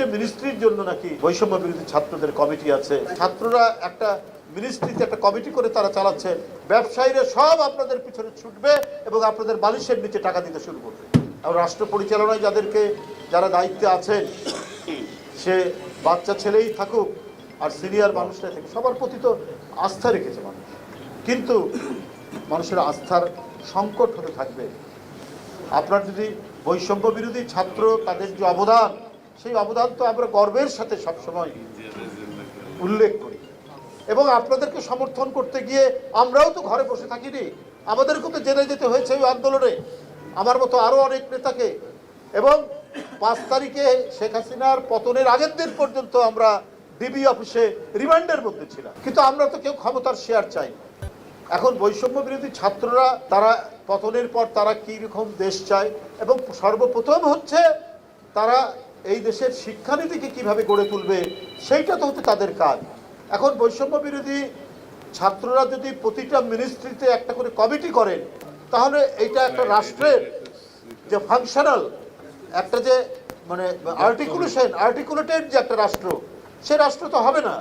প্রতিটা মিনিস্ট্রির জন্য নাকি বৈষম্য বিরোধী ছাত্রদের কমিটি আছে? ছাত্ররা একটা মিনিস্ট্রিতে একটা কমিটি করে তারা চালাচ্ছে। ব্যবসায়ীরা সব আপনাদের পিছনে ছুটবে এবং আপনাদের বালিশের নিচে টাকা দিতে শুরু করবে। আর রাষ্ট্র পরিচালনায় যাদেরকে যারা দায়িত্বে আছেন, সে বাচ্চা ছেলেই থাকুক আর সিনিয়র মানুষরাই থাকুক, সবার প্রতি তো আস্থা রেখেছে মানুষ। কিন্তু মানুষের আস্থার সংকট হতে থাকবে। আপনার যদি বৈষম্য বিরোধী ছাত্র তাদের যে অবদান সেই অবদান তো আমরা গর্বের সাথে সবসময় উল্লেখ করি। এবং আপনাদেরকে সমর্থন করতে গিয়ে আমরাও তো ঘরে বসে থাকিনি। আমাদেরকে তো জেনে যেতে হয়েছে ওই আন্দোলনে। আমার মতো আরও অনেক নেতাকে। এবং পাঁচ তারিখে শেখ হাসিনার পতনের আগের দিন পর্যন্ত আমরা ডিবি অফিসে রিমান্ডের মধ্যে ছিলাম। কিন্তু আমরা তো কেউ ক্ষমতার শেয়ার চাই এখন বৈষম্য বিরোধী ছাত্ররা, তারা পতনের পর তারা কী রকম দেশ চায়? এবং সর্বপ্রথম হচ্ছে তারা এই দেশের শিক্ষানীতিকে কীভাবে গড়ে তুলবে সেইটা তো হচ্ছে তাদের কাজ। এখন বৈষম্য বিরোধী ছাত্ররা যদি প্রতিটা মিনিস্ট্রিতে একটা করে কমিটি করেন তাহলে এইটা একটা রাষ্ট্রের যে ফাংশনাল একটা যে মানে আর্টিকুলেশন আর্টিকুলেটেড যে একটা রাষ্ট্র সে রাষ্ট্র তো হবে না।